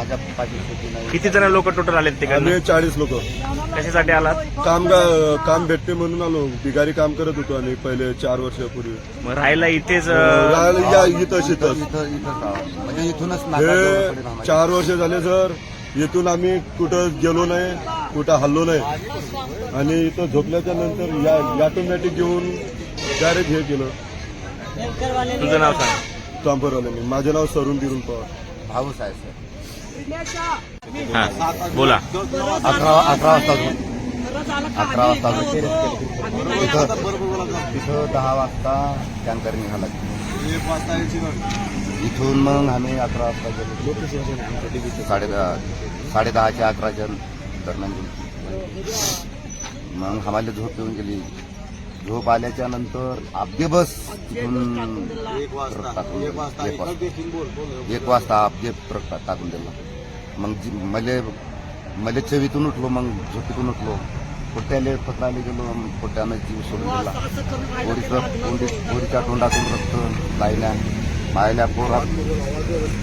माझ्या नाही. किती जण लोक टोटल आलेत तिकडे आम्ही चाळीस लोक. कशासाठी आलात? काम काम भेटते म्हणून आलो. बिगारी काम करत होतो आम्ही पहिले चार वर्षापूर्वी. मग राहायला इथेच अं, राहायला या इथं इथं. म्हणजे इथूनच नाका जवळ हे पडेल आम्हाला. चार वर्ष झाले सर. इथून आम्ही कुठं गेलो नाही कुठं हल्लो नाही. आणि इथं झोपल्याच्या नंतर या ऑटोमॅटिक घेऊन डायरेक्ट हे केलं. तुझं नाव सांग. चांपरवाल्यांनी माझं नाव सरून दिरून पवार. भाऊच आहे सर. हा बोला. अकरा अकरा वाजता. अकरा वाजता. तिथं तिथं दहा वाजता टँकर निघाला. इथून मग आम्ही अकरा वाजता गेलो. साडे दहा साडे दहाच्या अकराच्या दरम्यान गेलो. मग आम्हाला झोप येऊन गेली. झोप आल्याच्यानंतर आपली बस तिथून ट्रक टाकून एक वाजता एक वाजता. आपले ट्रक टाकून दिला. मग मले मले चवीतून उठलो मग झोपेतून उठलो. पोट्याले पकडायला गेलो मग पोट्यानं जीव सोडून दिला. पोरीचं पोरी पोरीच्या तोंडातून रक्त लायल्या. मायला पोरा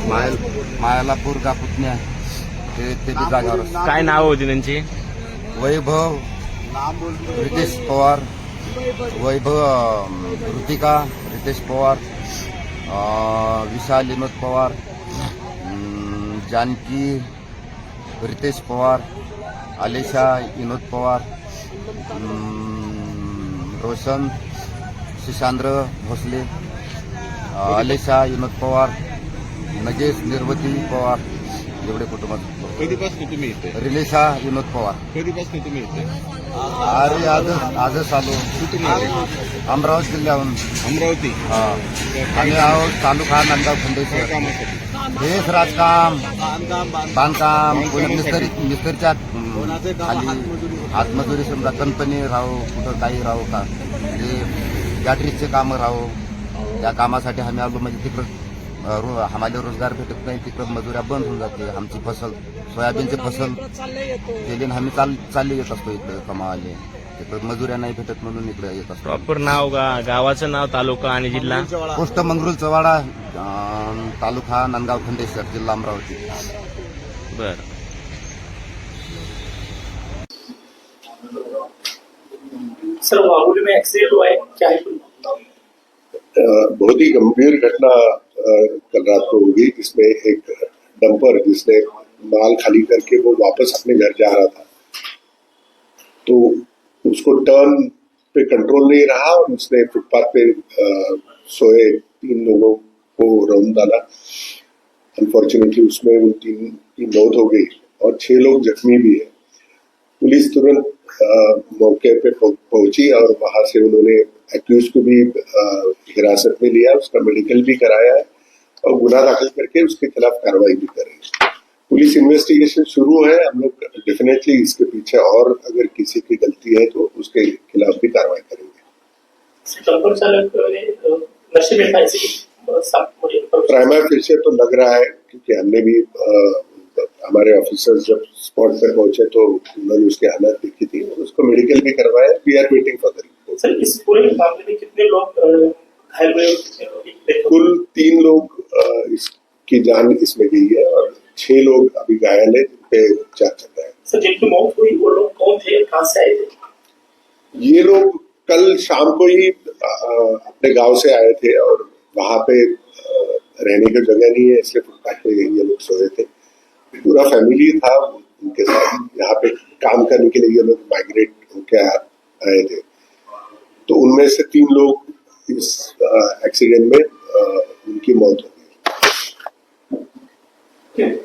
माय मायाला पोरगा पुतण्या ते ते बी जागावर काय नाव होती त्यांची? वैभव रितेश पवार. वैभव ऋतिका रितेश पवार. विशाल विनोद पवार. जानकी रितेश पवार आलेशा विनोद पवार रोशन शिशांद्र भोसले आलेशा विनोद पवार नगेश निर्वती पवार. एवढे कुटुंबात कधीपासून तुम्ही इथे? रिलेशा विनोद पवार. कधीपासून तुम्ही इथे? अरे आज आजच आलो. अमरावती जिल्ह्याहून. अमरावती? हा. आम्ही आहोत तालुका नांदगाव खंडेश्वर. कामासाठी हेच राजकाम. बांधकाम कोणी मिस्त्री मिस्त्रीच्या खाली हातमजुरी? समजा कंपनी राहू कुठं काही राहू का? म्हणजे गॅटरीजचे कामं राहू. त्या कामासाठी आम्ही आलो. म्हणजे तिकडं रो आम्हाला रोजगार भेटत नाही तिकडं मजुऱ्या बंद होऊन जाते आमची फसल सोयाबीनची फसल केली आणि आम्ही चाल चालले येत असतो इकडे कमावाले. तिकडं मजुऱ्या नाही भेटत म्हणून इकडे येत असतो. प्रॉपर नाव गा गावाचं नाव तालुका आणि जिल्हा? पोस्ट मंगरुळ चवाडा तालुका नांदगाव खंडेश्वर जिल्हा अमरावती. बर. सर वाघोली में एक्सीडेंट हुआ है क्या है? बहुत ही गंभीर घटना कल रात को हुई जिसमें एक डंपर जिसने माल खाली करके वो वापस अपने घर जा रहा था। तो उसको टर्न पे कंट्रोल नहीं रहा और उसने फुटपाथ पे सोए तीन लोगों को रौन डाला। अनफॉर्चुनेटली उसमें उन तीन की मौत हो गई और छह लोग जख्मी भी है। पुलिस तुरंत मौके पे पहुँची और वहाँ से उन्होंने एक्यूज को भी हिरासत में लिया, उसका मेडिकल भी कराया है। और गुना दाखिल करके उसके खिलाफ कार्रवाई भी कर रही है पुलिस इन्वेस्टिगेशन शुरू है। हम लोग डेफिनेटली इसके पीछे और अगर किसी की गलती है तो उसके खिलाफ भी कार्रवाई करेंगे। प्राइमर फिर से तो लग रहा है क्योंकि हमने भी हमारे ऑफिसर्स जब स्पॉट पर पहुँचे तो उन्होंने उसकी हालत देखी थी। उसको मेडिकल भी करवाया we are waiting for the sir इस पूरे मामले में कितने लोग घायल हुए? कुल तीन लोग इसकी जान इसमें गई है और छह लोग अभी घायल है जिन पे उपचार चल रहा है। सर जिनकी मौत हुई वो लोग कौन थे? कहाँ से आए थे? ये लोग कल शाम को ही अपने गाँव से आए थे और वहाँ पे रहने की जगह नहीं है इसलिए फुटपाथ पे ये लोग सोए थे। पूरा फैमिली था उनके साथ यहाँ पे काम करने के लिए ये लोग माइग्रेट होके आए थे। तो उनमें से तीन लोग इस एक्सीडेंट में अ, उनकी मौत हो ¿Qué?